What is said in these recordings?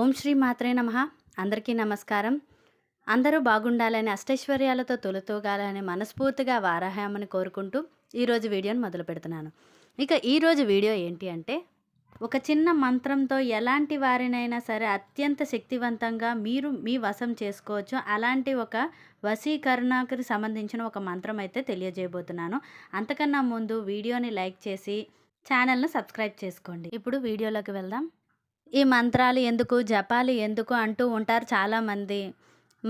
ఓం శ్రీ మాత్రే నమ. అందరికీ నమస్కారం. అందరూ బాగుండాలని అష్టైశ్వర్యాలతో తొలుతూగాలని మనస్ఫూర్తిగా వారాహామని కోరుకుంటూ ఈరోజు వీడియోని మొదలు పెడుతున్నాను. ఇక ఈరోజు వీడియో ఏంటి అంటే ఒక చిన్న మంత్రంతో ఎలాంటి వారినైనా సరే అత్యంత శక్తివంతంగా మీరు మీ వశం చేసుకోవచ్చు. అలాంటి ఒక వశీకరణకి సంబంధించిన ఒక మంత్రం అయితే తెలియజేయబోతున్నాను. అంతకన్నా ముందు వీడియోని లైక్ చేసి ఛానల్ను సబ్స్క్రైబ్ చేసుకోండి. ఇప్పుడు వీడియోలోకి వెళ్దాం. ఈ మంత్రాలు ఎందుకు జపాలు ఎందుకు అంటూ ఉంటారు చాలామంది.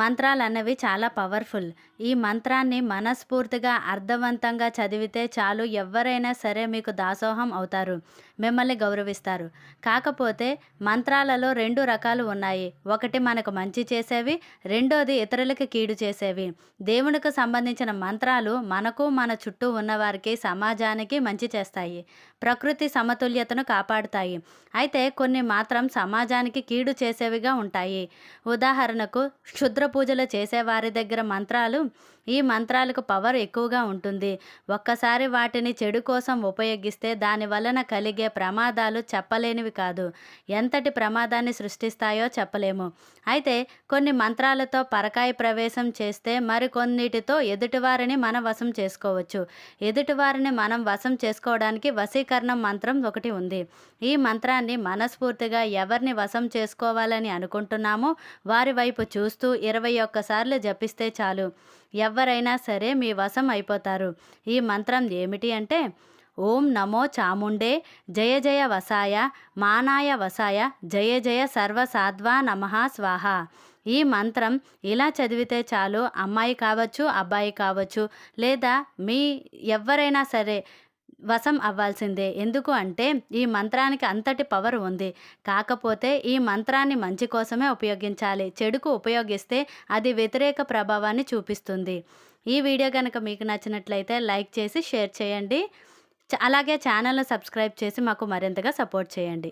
మంత్రాలు అన్నవి చాలా పవర్ఫుల్. ఈ మంత్రాన్ని మనస్ఫూర్తిగా అర్థవంతంగా చదివితే చాలు ఎవరైనా సరే మీకు దాసోహం అవుతారు మిమ్మల్ని గౌరవిస్తారు. కాకపోతే మంత్రాలలో రెండు రకాలు ఉన్నాయి. ఒకటి మనకు మంచి చేసేవి రెండోది ఇతరులకి కీడు చేసేవి. దేవునికి సంబంధించిన మంత్రాలు మనకు మన చుట్టూ ఉన్నవారికి సమాజానికి మంచి చేస్తాయి. ప్రకృతి సమతుల్యతను కాపాడుతాయి. అయితే కొన్ని మాత్రం సమాజానికి కీడు చేసేవిగా ఉంటాయి. ఉదాహరణకు క్షుద్ర పూజలు చేసేవారి దగ్గర మంత్రాలు ఈ మంత్రాలకు పవర్ ఎక్కువగా ఉంటుంది. ఒక్కసారి వాటిని చెడు కోసం ఉపయోగిస్తే దాని వలన కలిగే ప్రమాదాలు చెప్పలేనివి కాదు. ఎంతటి ప్రమాదాన్ని సృష్టిస్తాయో చెప్పలేము. అయితే కొన్ని మంత్రాలతో పరకాయ ప్రవేశం చేస్తే మరికొన్నిటితో ఎదుటివారిని మన వశం చేసుకోవచ్చు. ఎదుటివారిని మనం వశం చేసుకోవడానికి వశీకరణం మంత్రం ఒకటి ఉంది. ఈ మంత్రాన్ని మనస్ఫూర్తిగా ఎవరిని వశం చేసుకోవాలని అనుకుంటున్నామో వారి వైపు చూస్తూ ఇరవై ఒక్కసార్లు జపిస్తే చాలు. ఎవరైనా సరే మీ వశం అయిపోతారు. ఈ మంత్రం ఏమిటి అంటే ఓం నమో చాముండే జయ జయ వసాయ మానాయ వసాయ జయ జయ సర్వ సాధ్వా నమ స్వాహ. ఈ మంత్రం ఇలా చదివితే చాలు అమ్మాయి కావచ్చు అబ్బాయి కావచ్చు లేదా మీ ఎవరైనా సరే వశం అవ్వాల్సిందే. ఎందుకు అంటే ఈ మంత్రానికి అంతటి పవర్ ఉంది. కాకపోతే ఈ మంత్రాన్ని మంచి కోసమే ఉపయోగించాలి. చెడుకు ఉపయోగిస్తే అది వ్యతిరేక ప్రభావాన్ని చూపిస్తుంది. ఈ వీడియో కనుక మీకు నచ్చినట్లయితే లైక్ చేసి షేర్ చేయండి. అలాగే ఛానల్ను సబ్స్క్రైబ్ చేసి మాకు మరింతగా సపోర్ట్ చేయండి.